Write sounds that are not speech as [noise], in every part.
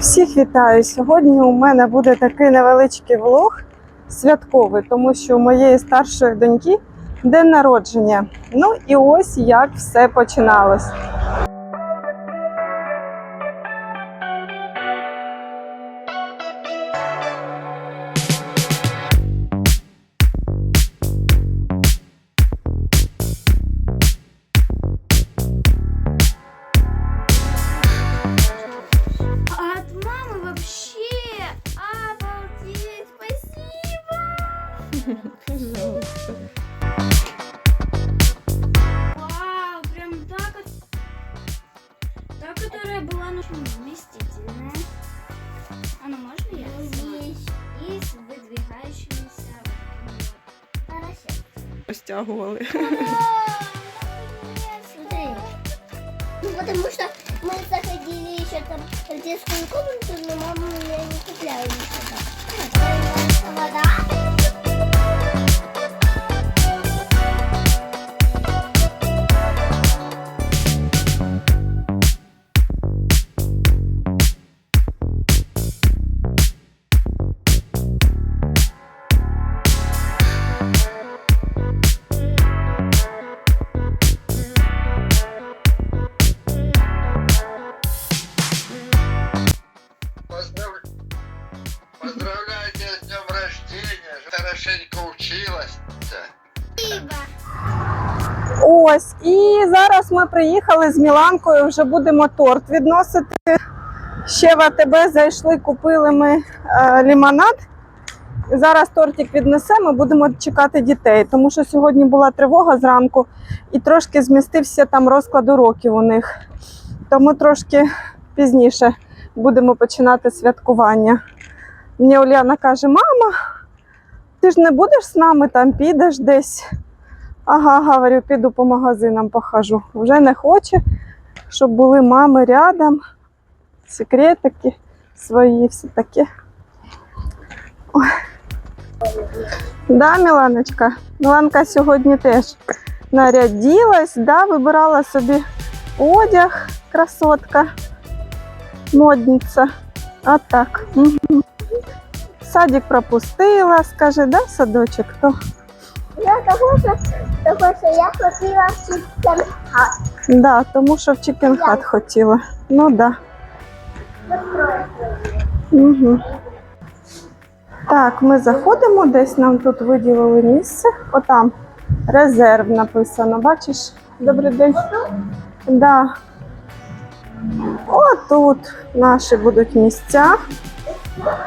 Всіх вітаю! Сьогодні у мене буде такий невеличкий влог святковий, тому що у моєї старшої доньки день народження. Ну і ось як все починалось. [laughs] Смотри. Ну, потому что мы заходили еще там в детскую комнату, но мама меня не купляла ничего. Вода. Хорошенько училась. Ось, і зараз ми приїхали з Міланкою, вже будемо торт відносити. Ще в АТБ зайшли, купили ми е, лімонад. Зараз тортик віднесемо, будемо чекати дітей, тому що сьогодні була тривога зранку і трошки змістився там розклад уроків у них. Тому трошки пізніше будемо починати святкування. Мені Уляна каже: мама, ти ж не будеш з нами там, підеш десь. Ага, говорю, піду по магазинам похожу. Вже не хоче, щоб були мами рядом, секретики свої, все таке. Да, Міланочка? Міланка сьогодні теж нарядилась, да, вибирала собі одяг, красотка, модниця. А так. Угу. Садик пропустила, скаже, да, садочок? То Я того, що, того, що я хотіла в Да, тому що в Чікенхат хотіла. Ну да. Угу. Так, ми заходимо, десь нам тут виділили місце. Отам резерв написано. Бачиш? Добрий день. Да. Отут наші будуть місця.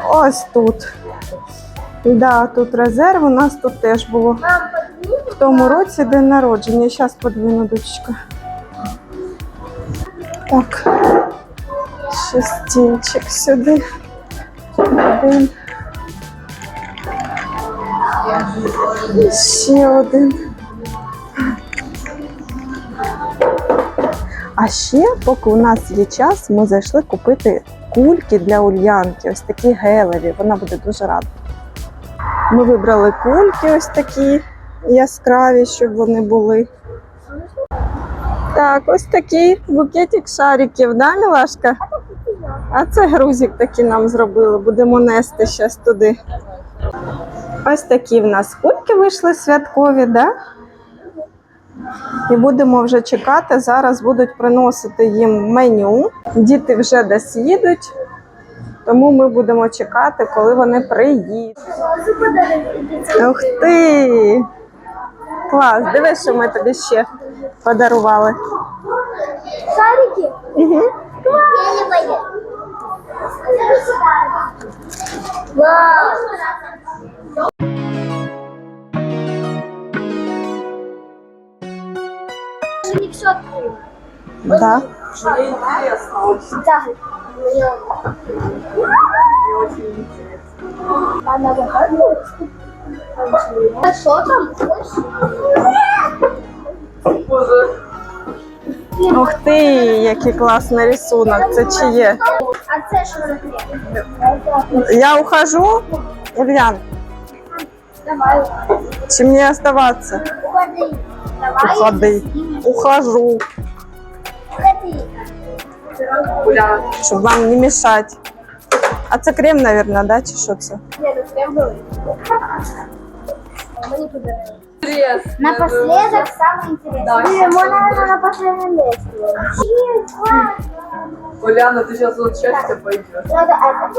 Ось тут. Да, тут резерв. У нас тут теж було в тому році день народження. Зараз подвину дочка. Так. Ще сюди. Один. Ще один. А ще, поки у нас є час, ми зайшли купити кульки для Ульянки. Ось такі гелеві. Вона буде дуже рада. Ми вибрали кульки ось такі яскраві, щоб вони були. Так, ось такий букетик шариків, да, Мілашка? А це грузик такий нам зробили. Будемо нести зараз туди. Ось такі в нас кульки вийшли святкові, да? І будемо вже чекати. Зараз будуть приносити їм меню. Діти вже десь їдуть, тому ми будемо чекати, коли вони приїдуть. Ух ти! Клас, дивись, що ми тобі ще подарували. Шарики? Угу. Вау! Да. Да. Она выходит. А что там? Ух ти, який класний рисунок. Це чиє? А це що за? Я ухожу, Ульян, Давай. чи мені оставатися? Уходи. Давай. Уходи. Ухожу, Уходи. щоб вам не мешать. А це крем, мабуть, да? чи що це? Напоследок самое интересное. Ему, наверное, на последнем месте. Уляна, ты сейчас вот счастье пойдешь. Надо это.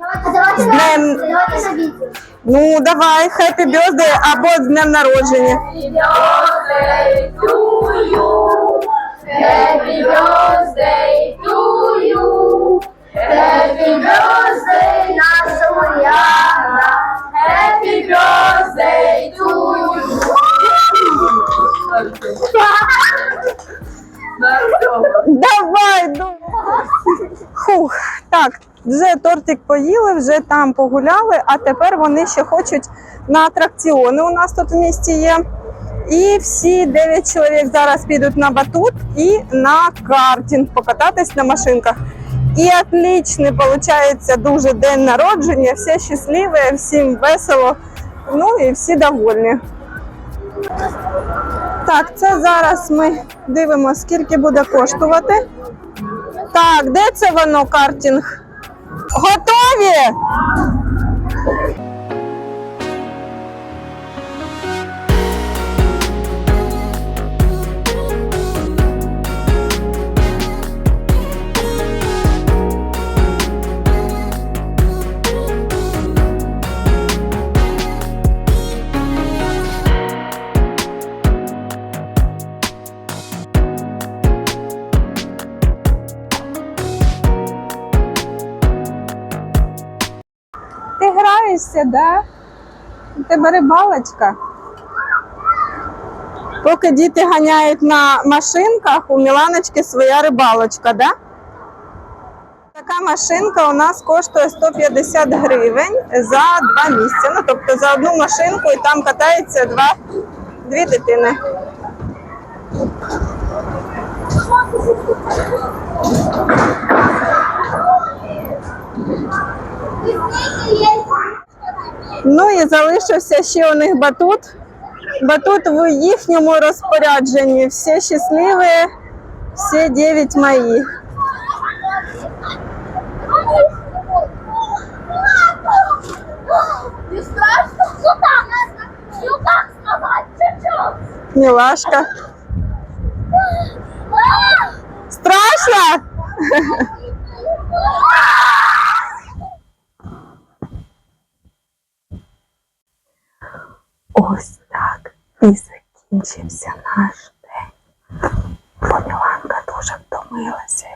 А давайте, Днем- давайте на видео. Ну, давай, happy birthday або з днем народження. Happy birthday to you. Happy birthday, наша Уляна. Happy birthday to you. Давай. Фух, так, вже тортик поїли, вже там погуляли, а тепер вони ще хочуть на атракціони. У нас тут в місті є. І всі 9 чоловік зараз підуть на батут і на картинг покататись на машинках. І отличний виходить дуже день народження, всі щасливі, всім весело, ну і всі довольні. Так, це зараз ми дивимося, скільки буде коштувати. Так, де це воно картинг? Готові? Граєшся, да? У тебе рибалочка. Поки діти ганяють на машинках, у Міланочки своя рибалочка, да? Така машинка у нас коштує 150 гривень за два місця. Ну, тобто за одну машинку і там катається два, дві дитини. Ну і залишився ще у них батут. Батут в їхньому розпорядженні. Всі щасливі, всі 9 моїх. Не страшно? [laughs] Ну так, ну как сказать, чуть-чуть. Мілашка. Страшно? Ось так і закінчився наш день. Бо дуже втомилася